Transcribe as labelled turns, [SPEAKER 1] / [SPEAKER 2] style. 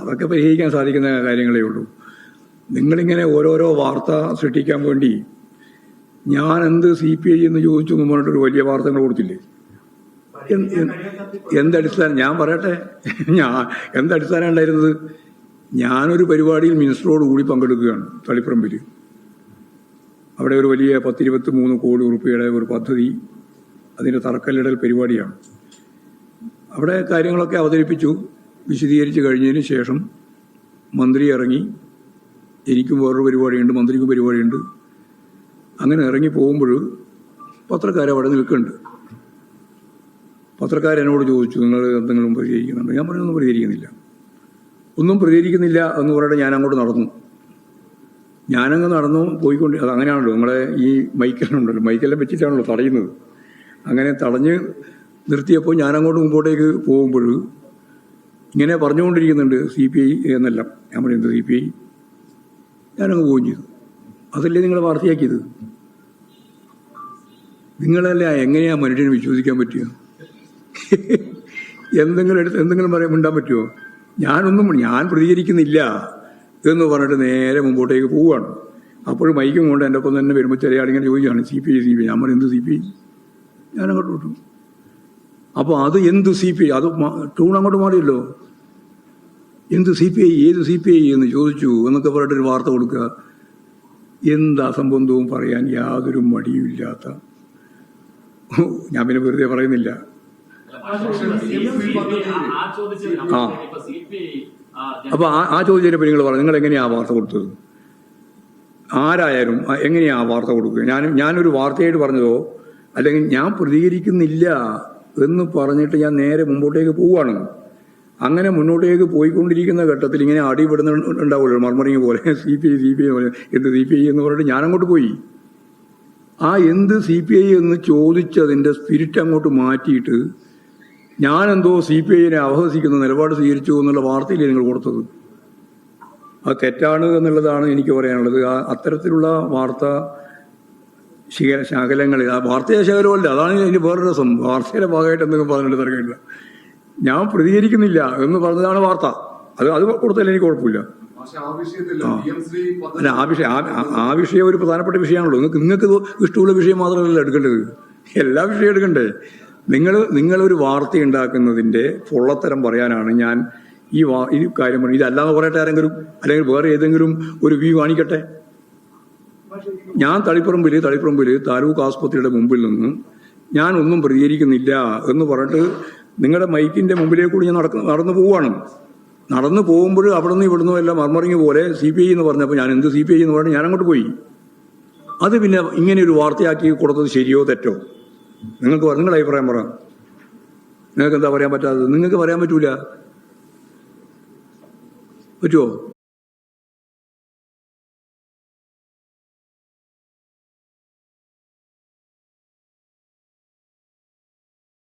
[SPEAKER 1] അതൊക്കെ പരിഹരിക്കാൻ സാധിക്കുന്ന കാര്യങ്ങളേ ഉള്ളൂ. നിങ്ങളിങ്ങനെ ഓരോരോ വാർത്ത സൃഷ്ടിക്കാൻ വേണ്ടി ഞാൻ എന്ത് സി പി ഐ എന്ന് ചോദിച്ചു മുമ്പോട്ടൊരു വലിയ വാർത്തകൾ കൊടുത്തില്ലേ? എന്ത് എന്ത് എന്തടിസ്ഥാനം ഞാൻ പറയട്ടെ. ഞാൻ എന്തടിസ്ഥാനം ഉണ്ടായിരുന്നത്? ഞാനൊരു പരിപാടിയിൽ മിനിസ്റ്ററോട് കൂടി പങ്കെടുക്കുകയാണ് തളിപ്പറമ്പിൽ. അവിടെ ഒരു വലിയ പത്തിരുപത്തി മൂന്ന് കോടി ഉറുപ്പിയുടെ ഒരു പദ്ധതി അതിന്റെ തറക്കല്ലിടൽ പരിപാടിയാണ്. അവിടെ കാര്യങ്ങളൊക്കെ അവതരിപ്പിച്ചു. വിശദീകരിച്ച് കഴിഞ്ഞതിന് ശേഷം മന്ത്രി ഇറങ്ങി. എനിക്കും വേറൊരു പരിപാടിയുണ്ട് മന്ത്രിക്കും പരിപാടിയുണ്ട്. അങ്ങനെ ഇറങ്ങി പോകുമ്പോൾ പത്രക്കാർ അവിടെ നിൽക്കുന്നുണ്ട്. പത്രക്കാരെന്നോട് ചോദിച്ചു നിങ്ങൾ എന്തെങ്കിലും പ്രതികരിക്കുന്നുണ്ട്? ഞാൻ പറഞ്ഞു ഒന്നും പ്രതികരിക്കുന്നില്ല. ഒന്നും പ്രതികരിക്കുന്നില്ല എന്ന് പറഞ്ഞിട്ട് ഞാൻ അങ്ങോട്ട് നടന്നു. ഞാനങ്ങ് നടന്നു പോയിക്കൊണ്ട് അത് അങ്ങനെയാണല്ലോ നിങ്ങളെ ഈ മൈക്കെല്ലാം മൈക്കെല്ലാം വെച്ചിട്ടാണല്ലോ തടയുന്നത്. അങ്ങനെ തടഞ്ഞ് നിർത്തിയപ്പോൾ ഞാനങ്ങോട്ട് മുമ്പോട്ടേക്ക് പോകുമ്പോൾ ഇങ്ങനെ പറഞ്ഞുകൊണ്ടിരിക്കുന്നുണ്ട് സി പി ഐ എന്നെല്ലാം. ഞാൻ പറയുന്നത് സി പി ഐ. ഞാനങ്ങ് പോവുകയും ചെയ്തു. അതല്ലേ നിങ്ങൾ വാർത്തയാക്കിയത്? നിങ്ങളല്ല എങ്ങനെയാ മനുഷ്യനെ വിശ്വസിക്കാൻ പറ്റുക എന്തെങ്കിലും എടുത്ത് എന്തെങ്കിലും പറയാൻ മിണ്ടാൻ പറ്റുമോ ഞാനൊന്നും ഞാൻ പ്രതികരിക്കുന്നില്ല എന്ന് പറഞ്ഞിട്ട് നേരെ മുമ്പോട്ടേക്ക് പോവുകയാണ്. അപ്പോഴും മൈക്കും കൊണ്ട് എന്റെ ഒപ്പം തന്നെ വരുമ്പോൾ ചെറിയ ആളിങ്ങനെ ചോദിക്കുകയാണ് C P I C P I? ഞാൻ പറയുന്നത് സി പി ഐ. ഞാൻ അങ്ങോട്ട് വിട്ടു. അപ്പോൾ അത് എന്ത് സി പി ഐ? അത് ടൂൺ അങ്ങോട്ട് മാറിയല്ലോ. എന്ത് സി പി ഐ ഏത് സി പി ഐ എന്ന് ചോദിച്ചു എന്നൊക്കെ പറഞ്ഞിട്ടൊരു വാർത്ത കൊടുക്കുക. എന്ത് അസംബന്ധവും പറയാൻ യാതൊരു മടിയുമില്ലാത്ത. ഞാൻ പിന്നെ വെറുതെ പറയുന്നില്ല. ആ. അപ്പൊ ആ ആ ചോദിച്ചതിനെ നിങ്ങൾ പറഞ്ഞു നിങ്ങൾ എങ്ങനെയാ ആ വാർത്ത കൊടുത്തത്? ആരായാലും എങ്ങനെയാണ് എങ്ങനെയാ ആ വാർത്ത കൊടുക്കുക? ഞാൻ ഞാനൊരു വാർത്തയായിട്ട് പറഞ്ഞതോ? അല്ലെങ്കിൽ ഞാൻ പ്രതികരിക്കുന്നില്ല. എന്ന് പറഞ്ഞിട്ട് ഞാൻ നേരെ മുമ്പോട്ടേക്ക് പോവുകയാണ് അങ്ങനെ മുന്നോട്ടേക്ക് പോയിക്കൊണ്ടിരിക്കുന്ന ഘട്ടത്തിൽ ഇങ്ങനെ അടിപെടുന്ന ഉണ്ടാവുമല്ലോ മർമറിങ് പോലെ C P I C P I പോലെ. എന്ത് സി പി ഐ എന്ന് പറഞ്ഞിട്ട് ഞാൻ അങ്ങോട്ട് പോയി. ആ എന്ത് സി പി ഐ എന്ന് ചോദിച്ചതിന്റെ സ്പിരിറ്റ് അങ്ങോട്ട് മാറ്റിയിട്ട് ഞാനെന്തോ സി പി ഐനെ അവഹസിക്കുന്ന നിലപാട് സ്വീകരിച്ചു എന്നുള്ള വാർത്തയിൽ നിങ്ങൾ കൊടുത്തത്? അത് തെറ്റാണ് എന്നുള്ളതാണ് എനിക്ക് പറയാനുള്ളത്. ആ അത്തരത്തിലുള്ള വാർത്ത ശിഖ ശകലങ്ങൾ ആ വാർത്തയെ ശകലമല്ല അതാണ് ഇതിന് വേറൊരു രസം. വാർത്തയുടെ ഭാഗമായിട്ട് എന്തെങ്കിലും പറഞ്ഞിട്ട് തിരക്കില്ല. ഞാൻ പ്രതികരിക്കുന്നില്ല എന്ന് പറഞ്ഞതാണ് വാർത്ത. അത് അത് കൊടുത്താലും എനിക്ക് കുഴപ്പമില്ല. അല്ല ആ വിഷയം ആ വിഷയം ഒരു പ്രധാനപ്പെട്ട വിഷയമാണല്ലോ. നിങ്ങൾക്ക് നിങ്ങൾക്ക് ഇഷ്ടമുള്ള വിഷയം മാത്രമല്ല എടുക്കേണ്ടത്. എല്ലാ വിഷയം എടുക്കണ്ടേ? നിങ്ങൾ നിങ്ങളൊരു വാർത്ത ഉണ്ടാക്കുന്നതിന്റെ പൊള്ളത്തരം പറയാനാണ് ഞാൻ ഈ വാ ഈ കാര്യം പറഞ്ഞു ഇതല്ലാതെ പറയട്ടെ ആരെങ്കിലും അല്ലെങ്കിൽ വേറെ ഏതെങ്കിലും ഒരു വ്യൂ കാണിക്കട്ടെ? ഞാൻ തളിപ്പറമ്പിൽ തളിപ്പറമ്പിൽ താലൂക്ക് ആസ്പത്രിയുടെ മുമ്പിൽ നിന്ന് ഞാൻ ഒന്നും പ്രതികരിക്കുന്നില്ല എന്ന് പറഞ്ഞിട്ട് നിങ്ങളുടെ മൈക്കിന്റെ മുമ്പിലേക്ക് കൂടി ഞാൻ നടക്ക നടന്നു പോവുകയാണ് നടന്നു പോകുമ്പോൾ അവിടെ നിന്ന് ഇവിടുന്ന് എല്ലാം മർമറിങ് പോലെ സി പി ഐ എന്ന് പറഞ്ഞപ്പോൾ ഞാൻ എന്ത് സി പി ഐ എന്ന് പറഞ്ഞു ഞാൻ അങ്ങോട്ട് പോയി. അത് പിന്നെ ഇങ്ങനെ ഒരു വാർത്തയാക്കി കൊടുത്തത് ശരിയോ തെറ്റോ? നിങ്ങൾക്ക് നിങ്ങളുടെ അഭിപ്രായം പറ. നിങ്ങൾക്ക് എന്താ പറയാൻ പറ്റാത്തത്? നിങ്ങൾക്ക് പറയാൻ പറ്റൂല. പറ്റുമോ